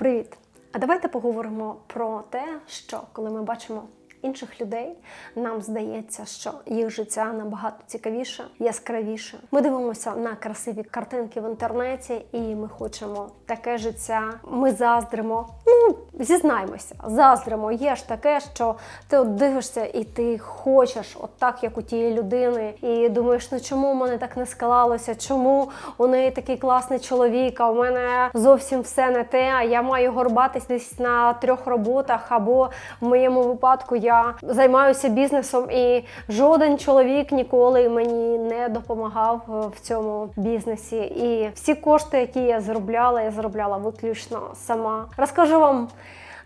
Привіт! А давайте поговоримо про те, що коли ми бачимо інших людей, нам здається, що їх життя набагато цікавіше, яскравіше. Ми дивимося на красиві картинки в інтернеті, і ми хочемо таке життя. Ми заздримо. Ну, зізнаймося, заздримо. Є ж таке, що ти от дивишся і ти хочеш, от так, як у тієї людини, і думаєш, ну чому в мене так не склалося? Чому у неї такий класний чоловік, а у мене зовсім все не те, а я маю горбатись десь на трьох роботах, або в моєму випадку я займаюся бізнесом, і жоден чоловік ніколи мені не допомагав в цьому бізнесі. І всі кошти, які я заробляла, я заробляла виключно сама. Розкажу вам.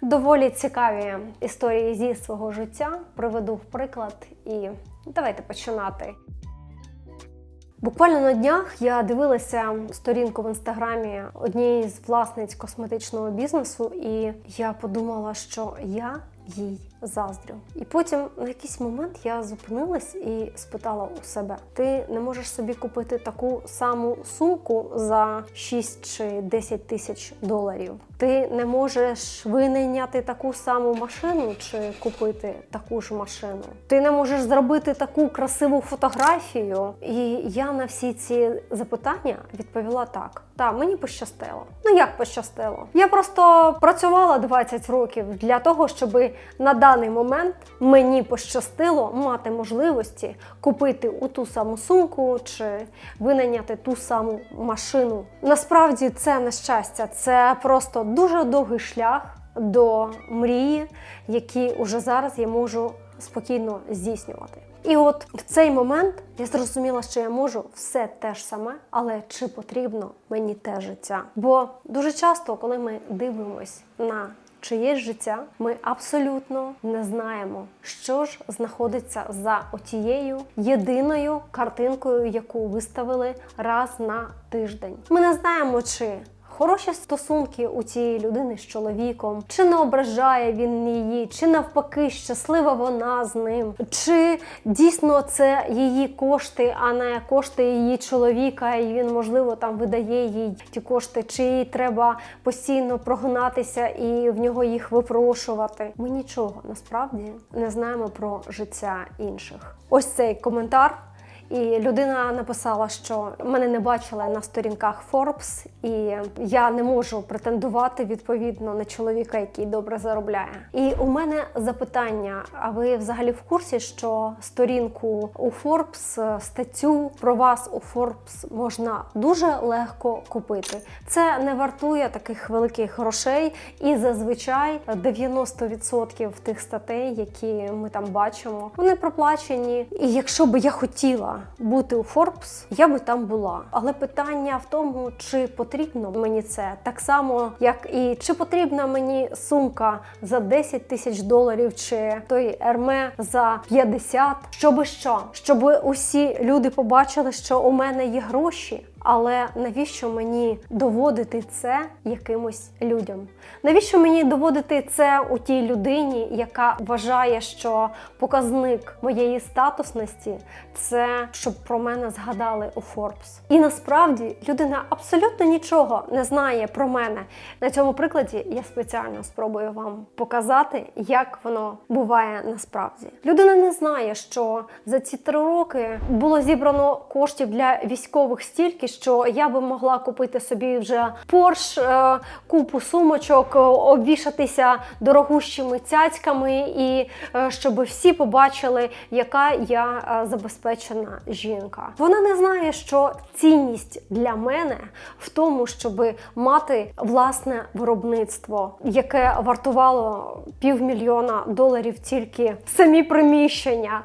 Доволі цікаві історії зі свого життя. Приведу в приклад і давайте починати. Буквально на днях я дивилася сторінку в інстаграмі однієї з власниць косметичного бізнесу, і я подумала, що я їй заздрю. І потім на якийсь момент я зупинилась і спитала у себе: ти не можеш собі купити таку саму сумку за 6 чи 10 тисяч доларів? Ти не можеш винайняти таку саму машину чи купити таку ж машину? Ти не можеш зробити таку красиву фотографію? І я на всі ці запитання відповіла так. Та мені пощастило. Ну як пощастило? Я просто працювала 20 років для того, щоб на даний момент мені пощастило мати можливості купити у ту саму сумку чи винайняти ту саму машину. Насправді це не щастя, це просто дуже довгий шлях до мрії, які уже зараз я можу спокійно здійснювати. І от в цей момент я зрозуміла, що я можу все те ж саме, але чи потрібно мені те життя? Бо дуже часто, коли ми дивимось на чиєсь життя, ми абсолютно не знаємо, що ж знаходиться за отією єдиною картинкою, яку виставили раз на тиждень. Ми не знаємо, чи Хороші стосунки у цієї людини з чоловіком, чи не ображає він її, чи навпаки щаслива вона з ним, чи дійсно це її кошти, а не кошти її чоловіка, і він, можливо, там видає їй ті кошти, чи їй треба постійно прогнатися і в нього їх випрошувати. Ми нічого насправді не знаємо про життя інших. Ось цей коментар. І людина написала, що мене не бачили на сторінках Forbes, і я не можу претендувати відповідно на чоловіка, який добре заробляє. І у мене запитання: а ви взагалі в курсі, що сторінку у Forbes, статтю про вас у Forbes можна дуже легко купити? Це не вартує таких великих грошей, і зазвичай 90% тих статей, які ми там бачимо, вони проплачені. І якщо би я хотіла бути у Forbes, я би там була. Але питання в тому, чи потрібно мені це так само, як і чи потрібна мені сумка за 10 тисяч доларів, чи той ерме за 50. Щоби що? Щоб усі люди побачили, що у мене є гроші. Але навіщо мені доводити це якимось людям? Навіщо мені доводити це у тій людині, яка вважає, що показник моєї статусності це щоб про мене згадали у Forbes? І насправді людина абсолютно нічого не знає про мене. На цьому прикладі я спеціально спробую вам показати, як воно буває насправді. Людина не знає, що за ці три роки було зібрано коштів для військових стільки що я би могла купити собі вже Порш, е, купу сумочок, е, обвішатися дорогущими цяцьками, і е, щоб всі побачили, яка я забезпечена жінка. Вона не знає, що цінність для мене в тому, щоб мати власне виробництво, яке вартувало півмільйона доларів тільки самі приміщення.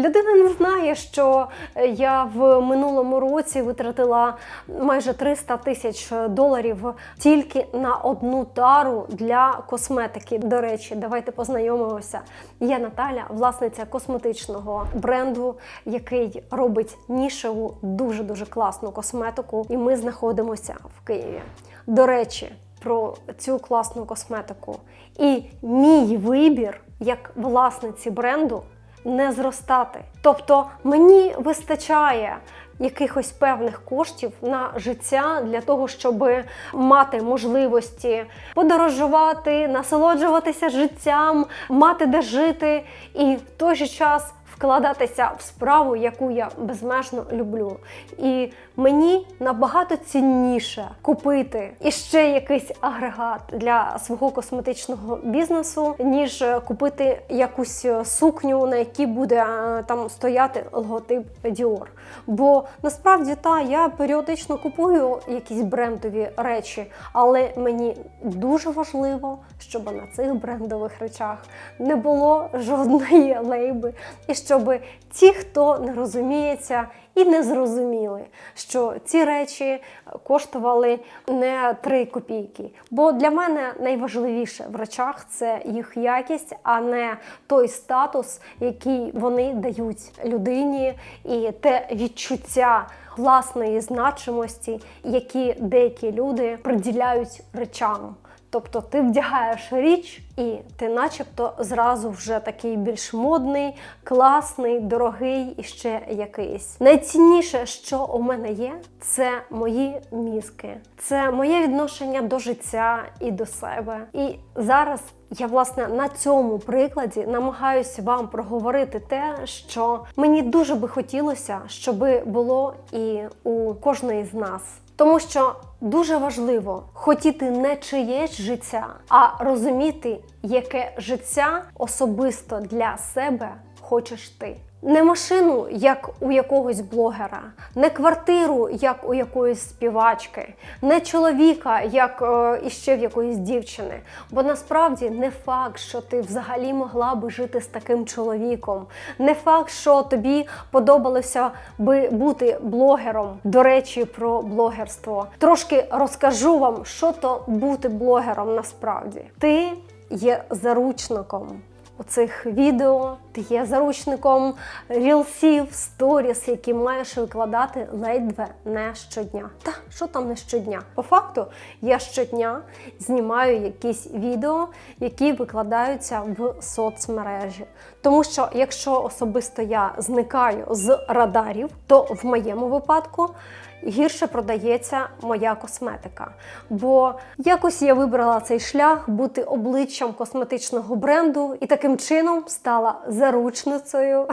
Людина не знає, що я в минулому році витратила майже 300 тисяч доларів тільки на одну тару для косметики. До речі, давайте познайомимося. Я Наталя, власниця косметичного бренду, який робить нішеву, дуже дуже класну косметику. І ми знаходимося в Києві. До речі, про цю класну косметику і мій вибір як власниці бренду не зростати. Тобто мені вистачає якихось певних коштів на життя для того, щоб мати можливості подорожувати, насолоджуватися життям, мати де жити і в той же час вкладатися в справу, яку я безмежно люблю. І мені набагато цінніше купити іще якийсь агрегат для свого косметичного бізнесу, ніж купити якусь сукню, на якій буде е, там стояти логотип Dior. Бо насправді та я періодично купую якісь брендові речі, але мені дуже важливо, щоб на цих брендових речах не було жодної лейби, і щоб ті, хто не розуміється, і не зрозуміли, що ці речі коштували не 3 копійки. Бо для мене найважливіше в речах це їх якість, а не той статус, який вони дають людині, і те відчуття власної значимості, які деякі люди приділяють речам. Тобто ти вдягаєш річ, і ти, начебто, зразу вже такий більш модний, класний, дорогий і ще якийсь. Найцінніше, що у мене є, це мої мізки, це моє відношення до життя і до себе. І зараз я власне на цьому прикладі намагаюся вам проговорити те, що мені дуже би хотілося, щоб було і у кожної з нас. Тому що дуже важливо хотіти не чиєсь життя, а розуміти, яке життя особисто для себе хочеш ти. Не машину, як у якогось блогера, не квартиру, як у якоїсь співачки, не чоловіка, як е, іще в якоїсь дівчини. Бо насправді не факт, що ти взагалі могла би жити з таким чоловіком. Не факт, що тобі подобалося би бути блогером. До речі, про блогерство. Трошки розкажу вам, що то бути блогером насправді. Ти є заручником у цих відео, ти є заручником рілсів, сторіс, які маєш викладати ледве не щодня. Та що там не щодня? По факту я щодня знімаю якісь відео, які викладаються в соцмережі. Тому що якщо особисто я зникаю з радарів, то в моєму випадку гірше продається моя косметика. Бо якось я вибрала цей шлях бути обличчям косметичного бренду і таким чином стала заручницею.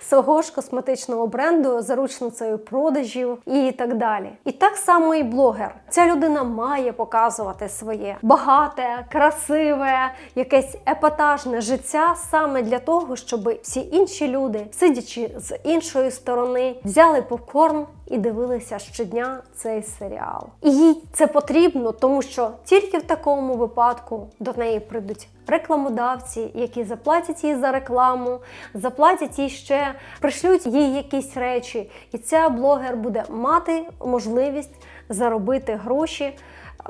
Свого ж косметичного бренду, заручницею продажів і так далі. І так само і блогер. Ця людина має показувати своє багате, красиве, якесь епатажне життя саме для того, щоб всі інші люди, сидячи з іншої сторони, взяли попкорн і дивилися щодня цей серіал. І їй це потрібно, тому що тільки в такому випадку до неї прийдуть рекламодавці, які заплатять їй за рекламу, заплатять їй ще, пришлють їй якісь речі, і ця блогер буде мати можливість заробити гроші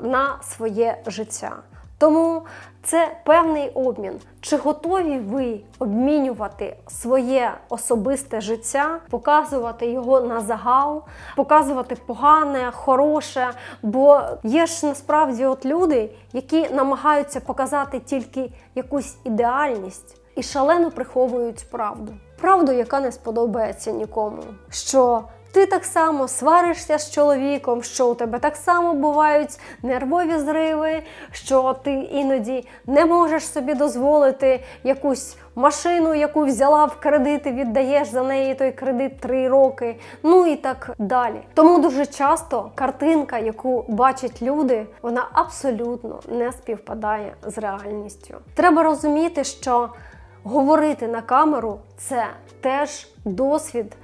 на своє життя. Тому це певний обмін. Чи готові ви обмінювати своє особисте життя, показувати його на загал, показувати погане, хороше? Бо є ж насправді от люди, які намагаються показати тільки якусь ідеальність і шалено приховують правду. Правду, яка не сподобається нікому. Що ти так само сваришся з чоловіком, що у тебе так само бувають нервові зриви, що ти іноді не можеш собі дозволити якусь машину, яку взяла в кредит і віддаєш за неї той кредит три роки. Ну і так далі. Тому дуже часто картинка, яку бачать люди, вона абсолютно не співпадає з реальністю. Треба розуміти, що говорити на камеру це теж досвід,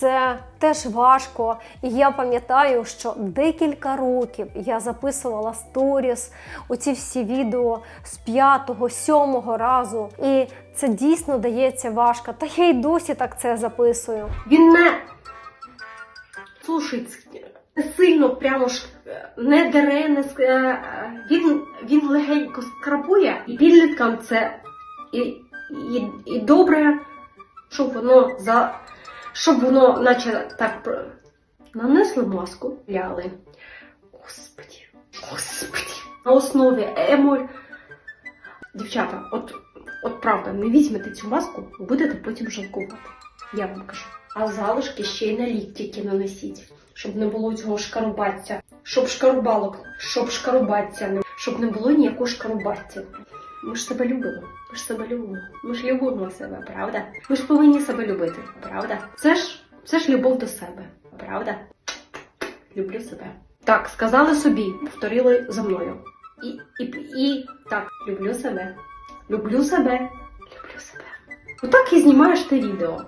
це теж важко. І я пам'ятаю, що декілька років я записувала сторіс, оці всі відео з п'ятого, сьомого разу. І це дійсно дається важко. Та я й досі так це записую. Він не слушай, не сильно прямо ж е, не дере, не ск- е, е, він, він легенько скрабує, і підліткам це і, і, і добре, щоб воно за щоб воно наче так нанесли маску, ляли. Господі, господі. На основі емоль. Дівчата, от от правда, не візьмете цю маску, будете потім жалкувати. Я вам кажу. А залишки ще й на лік тільки не носіть, щоб не було цього шкарубаття. Щоб шкарубалок, щоб шкарубаття щоб не було ніякого шкарубаття. Ми ж себе любимо. Ми ж себе любимо. Ми ж любимо себе, правда? Ми ж повинні себе любити, правда? Це ж це ж любов до себе, правда? Люблю себе. Так, сказали собі, повторили за мною. І, і, і так, люблю себе. Люблю себе. Люблю себе. Отак і знімаєш ти відео.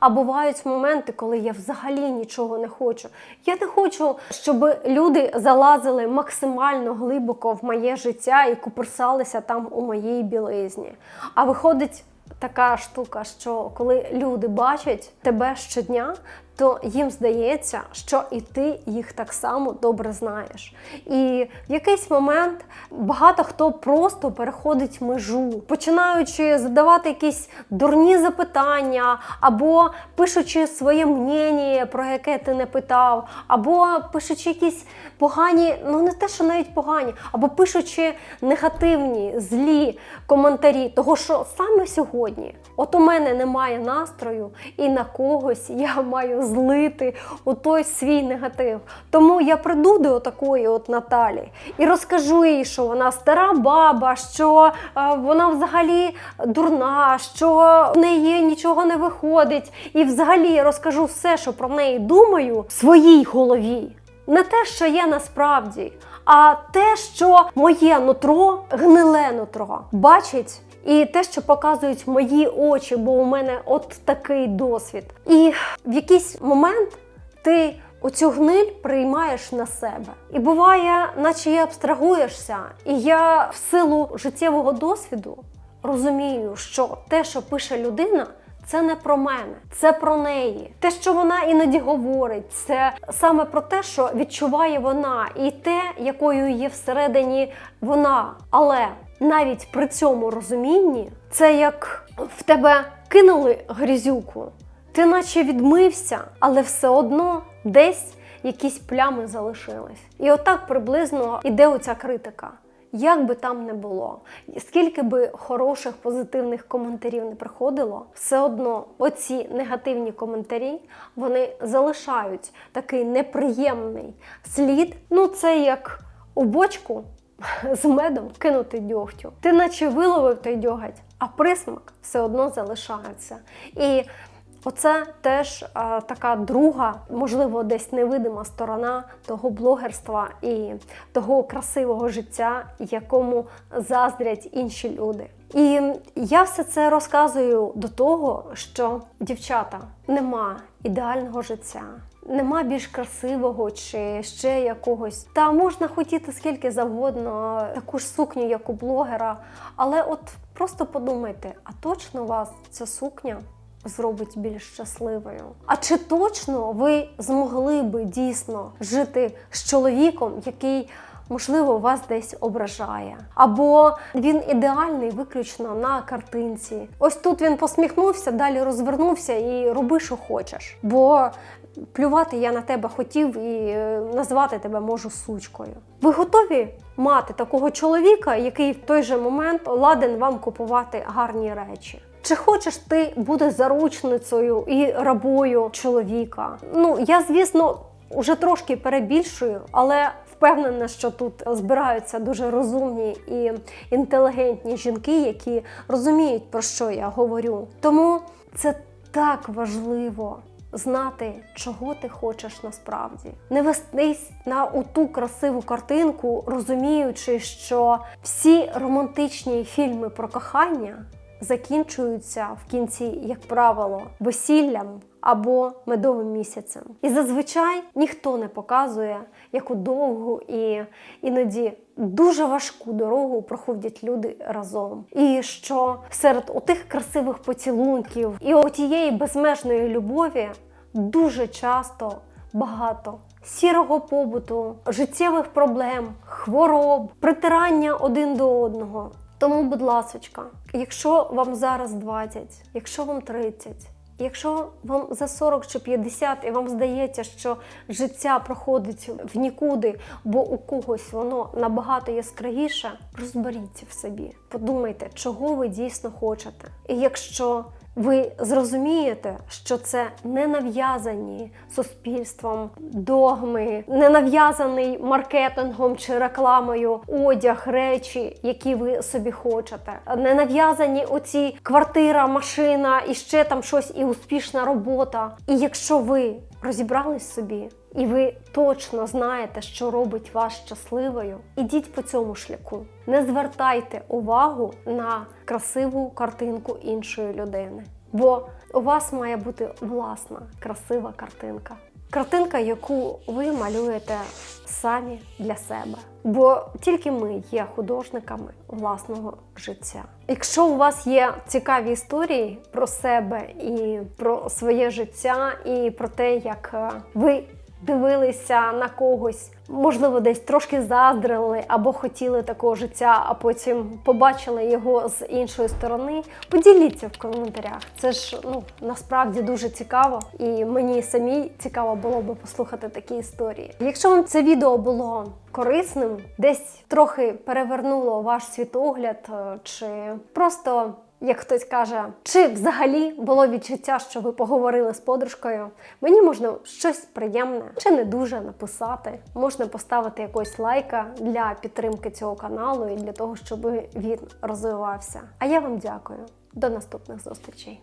А бувають моменти, коли я взагалі нічого не хочу. Я не хочу, щоб люди залазили максимально глибоко в моє життя і куперсалися там у моїй білизні. А виходить така штука, що коли люди бачать тебе щодня, то їм здається, що і ти їх так само добре знаєш. І в якийсь момент багато хто просто переходить межу, починаючи задавати якісь дурні запитання, або пишучи своє мнення, про яке ти не питав, або пишучи якісь погані, ну не те, що навіть погані, або пишучи негативні, злі коментарі, того що саме сьогодні, от у мене немає настрою, і на когось я маю злити у той свій негатив. Тому я прийду до такої от Наталі і розкажу їй, що вона стара баба, що е, вона взагалі дурна, що в неї нічого не виходить. І взагалі я розкажу все, що про неї думаю, в своїй голові. Не те, що є насправді, а те, що моє нутро, гниле нутро, бачить. І те, що показують мої очі, бо у мене от такий досвід. І в якийсь момент ти оцю гниль приймаєш на себе. І буває, наче і абстрагуєшся, і я в силу життєвого досвіду розумію, що те, що пише людина. Це не про мене, це про неї. Те, що вона іноді говорить, це саме про те, що відчуває вона, і те, якою є всередині вона. Але навіть при цьому розумінні це як в тебе кинули грізюку, ти наче відмився, але все одно десь якісь плями залишились. І отак приблизно іде оця критика. Як би там не було, скільки би хороших позитивних коментарів не приходило, все одно оці негативні коментарі вони залишають такий неприємний слід. Ну, це як у бочку з медом кинути дьогтю. Ти наче виловив той дьоготь, а присмак все одно залишається. І Оце теж е, така друга, можливо, десь невидима сторона того блогерства і того красивого життя, якому заздрять інші люди. І я все це розказую до того, що дівчата нема ідеального життя. Нема більш красивого чи ще якогось. Та можна хотіти скільки завгодно, таку ж сукню, як у блогера. Але от просто подумайте, а точно вас ця сукня зробить більш щасливою. А чи точно ви змогли би дійсно жити з чоловіком, який, можливо, вас десь ображає? Або він ідеальний виключно на картинці? Ось тут він посміхнувся, далі розвернувся і роби, що хочеш. Бо плювати я на тебе хотів і е, назвати тебе можу сучкою. Ви готові мати такого чоловіка, який в той же момент ладен вам купувати гарні речі? Чи хочеш ти бути заручницею і рабою чоловіка? Ну я звісно вже трошки перебільшую, але впевнена, що тут збираються дуже розумні і інтелігентні жінки, які розуміють про що я говорю. Тому це так важливо. Знати, чого ти хочеш насправді, не вестись на оту красиву картинку, розуміючи, що всі романтичні фільми про кохання закінчуються в кінці, як правило, весіллям або медовим місяцем. І зазвичай ніхто не показує, яку довгу і іноді дуже важку дорогу проходять люди разом. І що серед отих красивих поцілунків і отієї безмежної любові дуже часто багато. Сірого побуту, життєвих проблем, хвороб, притирання один до одного. Тому, будь ласочка, якщо вам зараз 20, якщо вам 30, Якщо вам за 40 чи 50 і вам здається, що життя проходить в нікуди, бо у когось воно набагато яскравіше, розберіться в собі. Подумайте, чого ви дійсно хочете. І якщо ви зрозумієте, що це не нав'язані суспільством догми, не нав'язаний маркетингом чи рекламою одяг, речі, які ви собі хочете, не нав'язані оці квартира, машина і ще там щось, і успішна робота. І якщо ви розібрались собі, і ви точно знаєте, що робить вас щасливою, ідіть по цьому шляху. Не звертайте увагу на красиву картинку іншої людини. Бо у вас має бути власна красива картинка. Картинка, яку ви малюєте самі для себе. Бо тільки ми є художниками власного життя. Якщо у вас є цікаві історії про себе і про своє життя, і про те, як е, ви дивилися на когось, можливо, десь трошки заздрили або хотіли такого життя, а потім побачили його з іншої сторони. Поділіться в коментарях. Це ж ну насправді дуже цікаво, і мені самій цікаво було би послухати такі історії. Якщо вам це відео було корисним, десь трохи перевернуло ваш світогляд, е, чи просто як хтось каже, чи взагалі було відчуття, що ви поговорили з подружкою, мені можна щось приємне чи не дуже написати. Можна поставити якось лайка для підтримки цього каналу і для того, щоб він розвивався. А я вам дякую. До наступних зустрічей.